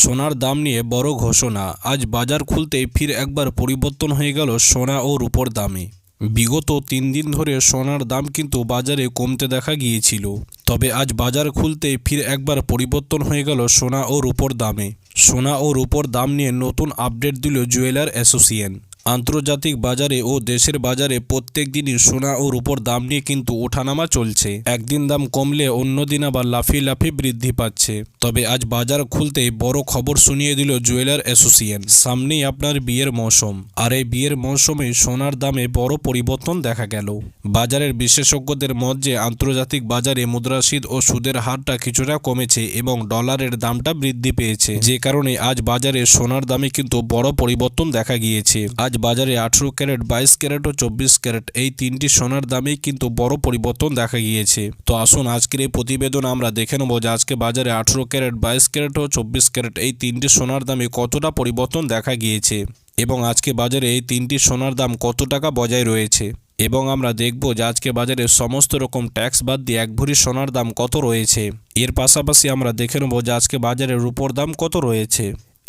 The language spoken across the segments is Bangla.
সোনার দাম নিয়ে বড় ঘোষণা। আজ বাজার খুলতেই ফির একবার পরিবর্তন হয়ে গেল সোনা ও রূপর দামে। বিগত তিন দিন ধরে সোনার দাম কিন্তু বাজারে কমতে দেখা গিয়েছিল। তবে আজ বাজার খুলতেই ফির একবার পরিবর্তন হয়ে গেল সোনা ও রূপর দামে। সোনা ও রূপর দাম নিয়ে নতুন আপডেট দিল জুয়েলার অ্যাসোসিয়েশন। আন্তর্জাতিক বাজারে ও দেশের বাজারে প্রত্যেক দিনই সোনা ও রূপোর দাম নিয়ে কিন্তু ওঠানামা চলছে। একদিন দাম কমলে অন্য দিন আবার লাফিয়ে লাফিয়ে বৃদ্ধি পাচ্ছে। তবে আজ বাজার খুলতেই বড় খবর শুনিয়ে দিল জুয়েলার অ্যাসোসিয়েশন। সামনেই আপনার বিয়ের মৌসুম। আর এই বিয়ের মৌসুমে সোনার দামে বড় পরিবর্তন দেখা গেল। বাজারের বিশেষজ্ঞদের মত যে আন্তর্জাতিক বাজারে মুদ্রাস্ফীতি ও সুদের হারটা কিছুটা কমেছে এবং ডলারের দামটা বৃদ্ধি পেয়েছে। যে কারণে আজ বাজারে সোনার দামে কিন্তু বড় পরিবর্তন দেখা গিয়েছে। আজ বাজারে আঠেরো ক্যারেট, বাইশ ক্যারেট ও চব্বিশ ক্যারেট। এই তিনটি সোনার দামেই কিন্তু বড় পরিবর্তন দেখা গিয়েছে। তো আসুন আজকের এই প্রতিবেদন আমরা দেখে নেব যে আজকে বাজারে আঠেরো ক্যারেট, বাইশ ক্যারেট ও চব্বিশ ক্যারেট এই তিনটি সোনার দামে কতটা পরিবর্তন দেখা গিয়েছে এবং আজকে বাজারে এই তিনটি সোনার দাম কত টাকা বজায় রয়েছে এবং আমরা দেখব যে আজকে বাজারে সমস্ত রকম ট্যাক্স বাদ দিয়ে এক ভরি সোনার দাম কত রয়েছে। এর পাশাপাশি আমরা দেখে নেব যে আজকে বাজারে রূপোর দাম কত রয়েছে।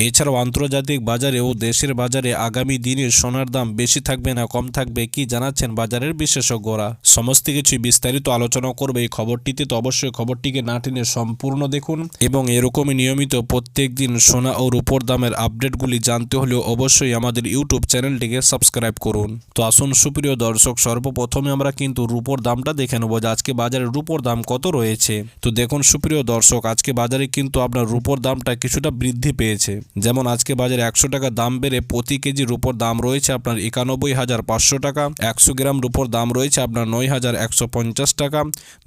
এছাড়াও আন্তর্জাতিক বাজারে ও দেশের বাজারে আগামী দিনে সোনার দাম বেশি থাকবে না কম থাকবে কি জানাচ্ছেন বাজারের বিশেষজ্ঞরা। সমস্ত কিছু বিস্তারিত আলোচনা করবে এই খবরটিতে, তো অবশ্যই খবরটিকে না টেনে সম্পূর্ণ দেখুন এবং এরকমই নিয়মিত প্রত্যেক দিন সোনা ও রূপোর দামের আপডেটগুলি জানতে হলেও অবশ্যই আমাদের ইউটিউব চ্যানেলটিকে সাবস্ক্রাইব করুন। তো আসুন সুপ্রিয় দর্শক, সর্বপ্রথমে আমরা কিন্তু রূপোর দামটা দেখে নেব যে আজকে বাজারে রূপোর দাম কত রয়েছে। তো দেখুন সুপ্রিয় দর্শক, আজকে বাজারে কিন্তু আপনার রূপোর দামটা কিছুটা বৃদ্ধি পেয়েছে। যেমন আজকে বাজারে একশো টাকা দাম বেড়ে প্রতি কেজি রূপোর দাম রয়েছে আপনার একানব্বই হাজার পাঁচশো টাকা, একশো গ্রাম রুপোর দাম রয়েছে আপনার নয় হাজার একশো পঞ্চাশ টাকা,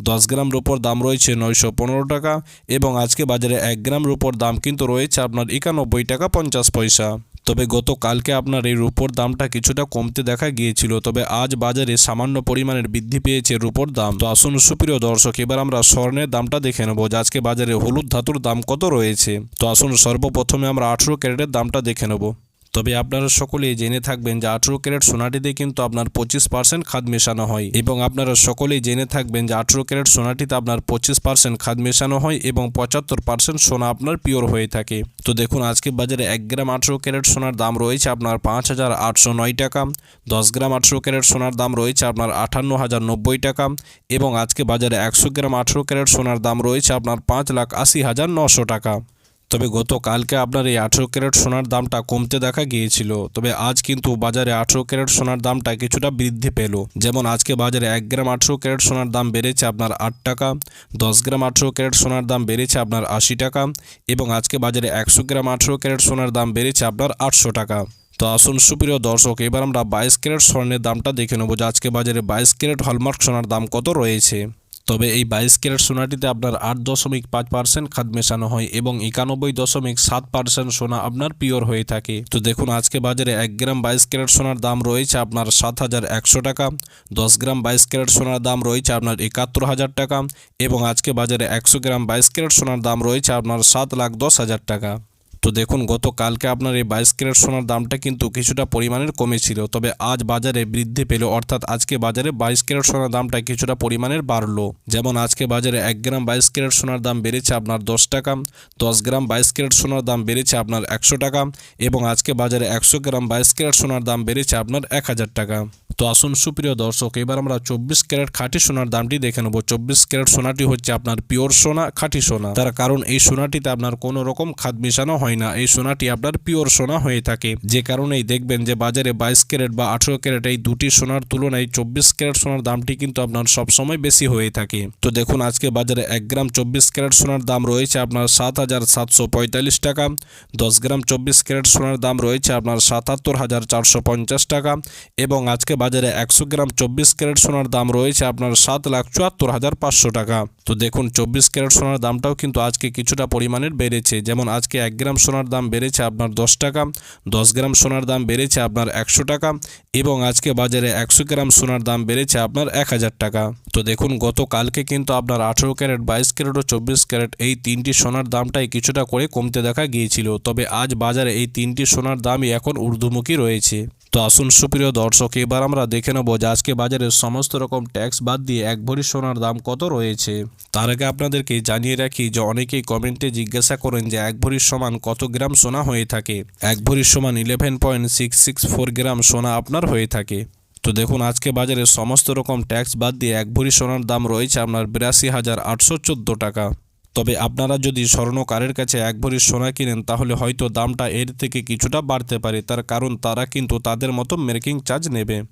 দশ গ্রাম রুপোর দাম রয়েছে নয়শো পনেরো টাকা এবং আজকে বাজারে এক গ্রাম রুপোর দাম কিন্তু রয়েছে আপনার একানব্বই টাকা পঞ্চাশ পয়সা। তবে গতকালকে আপনার এই রুপোর দামটা কিছুটা কমতে দেখা গিয়েছিল, তবে আজ বাজারে সামান্য পরিমাণের বৃদ্ধি পেয়েছে রুপোর দাম। তো আসুন সুপ্রিয় দর্শক, এবার আমরা স্বর্ণের দামটা দেখে নেব, যে আজকে বাজারে হলুদ ধাতুর দাম কত রয়েছে। তো আসুন সর্বপ্রথমে আমরা আঠেরো ক্যারেটের দামটা দেখে নেব। তবে আপনারা সকলেই জেনে থাকবেন যে আঠেরো ক্যারেট সোনাটিতে কিন্তু আপনার পঁচিশ পার্সেন্ট খাদ মেশানো হয় এবং আপনারা সকলেই জেনে থাকবেন যে আঠেরো ক্যারেট সোনাটিতে আপনার পঁচিশ পার্সেন্ট খাদ মেশানো হয় এবং পঁচাত্তর পার্সেন্ট সোনা আপনার পিওর হয়ে থাকে। তো দেখুন, আজকে বাজারে এক গ্রাম আঠেরো ক্যারেট সোনার দাম রয়েছে আপনার পাঁচ হাজার আটশো নয় টাকা, দশ গ্রাম আঠেরো ক্যারেট সোনার দাম রয়েছে আপনার আটান্ন হাজার নব্বই টাকা এবং আজকে বাজারে একশো গ্রাম আঠেরো ক্যারেট সোনার দাম রয়েছে আপনার পাঁচ লাখ আশি হাজার নশো টাকা। তবে গতকালকে আপনার এই আঠেরো ক্যারেট সোনার দামটা কমতে দেখা গিয়েছিল। তবে আজ কিন্তু বাজারে আঠেরো ক্যারেট সোনার দামটা কিছুটা বৃদ্ধি পেল। যেমন আজকে বাজারে এক গ্রাম আঠেরো ক্যারেট সোনার দাম বেড়েছে আপনার আট টাকা, দশ গ্রাম আঠেরো ক্যারেট সোনার দাম বেড়েছে আপনার আশি টাকা এবং আজকে বাজারে একশো গ্রাম আঠেরো ক্যারেট সোনার দাম বেড়েছে আপনার আটশো টাকা। তো আসুন সুপ্রিয় দর্শক, এবার আমরা বাইশ ক্যারেট স্বর্ণের দামটা দেখে নেব যে আজকে বাজারে বাইশ ক্যারেট হলমার্ক সোনার দাম কত রয়েছে। তবে এই বাইশ ক্যারেট সোনাটিতে আপনার আট দশমিক পাঁচ পার্সেন্ট খাদ মেশানো হয় এবং একানব্বই দশমিক সাত পার্সেন্ট সোনা আপনার পিওর হয়ে থাকে। তো দেখুন, আজকে বাজারে এক গ্রাম বাইশ ক্যারেট সোনার দাম রয়েছে আপনার সাত হাজার একশো টাকা, দশ গ্রাম বাইশ ক্যারেট সোনার দাম রয়েছে আপনার একাত্তর হাজার টাকা এবং আজকে বাজারে একশো গ্রাম বাইশ ক্যারেট সোনার দাম রয়েছে আপনার সাত লাখ দশ হাজার টাকা। তো দেখুন, গতকালকে আপনার এই বাইশ ক্যারেট সোনার দামটা কিন্তু কিছুটা পরিমাণের কমেছিল তবে আজ বাজারে বৃদ্ধি পেল, অর্থাৎ আজকে বাজারে বাইশ ক্যারেট সোনার দামটা কিছুটা পরিমাণের বাড়লো। যেমন আজকে বাজারে এক গ্রাম বাইশ ক্যারেট সোনার দাম বেড়েছে আপনার দশ টাকা, দশ গ্রাম বাইশ ক্যারেট সোনার দাম বেড়েছে আপনার একশো টাকা এবং আজকে বাজারে একশো গ্রাম বাইশ ক্যারেট সোনার দাম বেড়েছে আপনার এক হাজার টাকা। তো আসুন, সুপ্রিয় দর্শক, এবার আমরা চব্বিশ ক্যারেট খাঁটি সোনার দামটি দেখে নেব। চব্বিশ ক্যারেট সোনাটি হচ্ছে আপনার পিওর সোনা, খাঁটি সোনা। তার কারণ, এই সোনাটিতে আপনার কোনো রকম খাদ মেশানো হয় না। এই সোনাটি আপনার পিওর সোনা হয়ে থাকে। যে কারণেই দেখবেন যে বাজারে বাইশ ক্যারেট বা আঠেরো ক্যারেট এই দুটি সোনার তুলনায় চব্বিশ ক্যারেট সোনার দামটি কিন্তু আপনার সবসময় বেশি হয়ে থাকে। তো দেখুন, আজকে বাজারে এক গ্রাম চব্বিশ ক্যারেট সোনার দাম রয়েছে আপনার সাত হাজার সাতশো পঁয়তাল্লিশ টাকা। দশ গ্রাম চব্বিশ ক্যারেট সোনার দাম রয়েছে আপনার সাতাত্তর হাজার চারশো পঞ্চাশ টাকা। এবং আজকে বাজারে একশো গ্রাম চব্বিশ ক্যারেট সোনার দাম রয়েছে আপনার সাত লাখ চুয়াত্তর হাজার পাঁচশো টাকা। তো দেখুন, চব্বিশ ক্যারেট সোনার দামটাও কিন্তু আজকে কিছুটা পরিমাণের বেড়েছে। যেমন আজকে এক গ্রাম সোনার দাম বেড়েছে আপনার দশ টাকা, দশ গ্রাম সোনার দাম বেড়েছে আপনার একশো টাকা এবং আজকে বাজারে একশো গ্রাম সোনার দাম বেড়েছে আপনার এক হাজার টাকা। তো দেখুন, গতকালকে কিন্তু আপনার আঠেরো ক্যারেট, বাইশ ক্যারেট ও চব্বিশ ক্যারেট এই তিনটি সোনার দামটাই কিছুটা করে কমতে দেখা গিয়েছিল। তবে আজ বাজারে এই তিনটি সোনার দামই এখন ঊর্ধ্বমুখী রয়েছে। তো আসুন সুপ্রিয় দর্শক, এবার আমরা দেখে নেব যে আজকে বাজারে সমস্ত রকম ট্যাক্স বাদ দিয়ে এক ভরি সোনার দাম কত রয়েছে। তার আগে আপনাদেরকে জানিয়ে রাখি যে অনেকেই কমেন্টে জিজ্ঞাসা করেন যে এক ভরির সমান কত গ্রাম সোনা হয়ে থাকে। এক ভরির সমান eleven point six six four gram সোনা আপনার হয়ে থাকে। তো দেখুন, আজকে বাজারে সমস্ত রকম ট্যাক্স বাদ দিয়ে এক ভরি সোনার দাম রয়েছে আপনার বিরাশি হাজার আটশো টাকা। তবে আপনারা যদি স্বর্ণকারের কাছে এক ভরি সোনা কিনেন, তাহলে হয়তো দামটা এর থেকে কিছুটা বাড়তে পারে। তার কারণ, তারা কিন্তু তাদের মতো মেকিং চার্জ নেবে।